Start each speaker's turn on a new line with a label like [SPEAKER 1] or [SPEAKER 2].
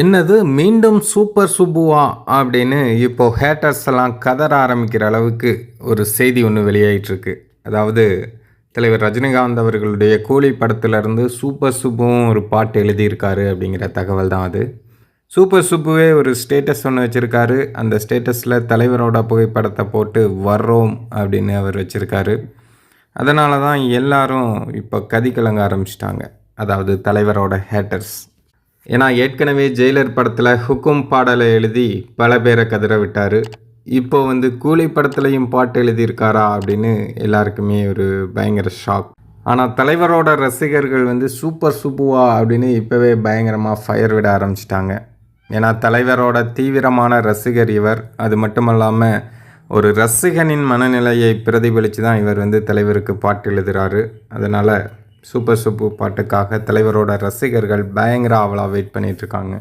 [SPEAKER 1] என்னது மீண்டும் சூப்பர் சுப்புவா அப்படின்னு இப்போ ஹேட்டர்ஸ் எல்லாம் கதற ஆரம்பிக்கிற அளவுக்கு ஒரு செய்தி ஒன்று வெளியாயிட்டிருக்கு. அதாவது தலைவர் ரஜினிகாந்த் அவர்களுடைய கூலி படத்துலேருந்து சூப்பர் சுப்புவும் ஒரு பாட்டு எழுதியிருக்காரு அப்படிங்கிற தகவல் தான் அது. சூப்பர் சுப்புவே ஒரு ஸ்டேட்டஸ் ஒன்று வச்சுருக்காரு. அந்த ஸ்டேட்டஸில் தலைவரோட புகைப்படத்தை போட்டு வர்றோம் அப்படின்னு அவர் வச்சுருக்காரு. அதனால தான் எல்லாரும் இப்போ கதி கலங்க ஆரம்பிச்சிட்டாங்க. அதாவது தலைவரோட ஹேட்டர்ஸ் ஏன்னா ஏற்கனவே ஜெயிலர் படத்தில் ஹுக்கும் பாடலை எழுதி பல பேரை கதற விட்டார் இப்போ வந்து கூலி படத்துலையும் பாட்டு எழுதியிருக்காரா அப்படின்னு எல்லாருக்குமே ஒரு பயங்கர ஷாக் ஆனால் தலைவரோட ரசிகர்கள் வந்து சூப்பர் சூப்புவா அப்படின்னு இப்போவே பயங்கரமாக ஃபயர் விட ஆரம்பிச்சிட்டாங்க. ஏன்னா தலைவரோட தீவிரமான ரசிகர் இவர். அது மட்டும் இல்லாமல் ஒரு ரசிகனின் மனநிலையை பிரதிபலித்து தான் இவர் வந்து தலைவருக்கு பாட்டு எழுதுகிறாரு அதனால் சூப்பர் சூப்பு பாட்டுக்காக தலைவரோட ரசிகர்கள் பயங்கர ஆவலாக வெயிட் பண்ணிகிட்ருக்காங்க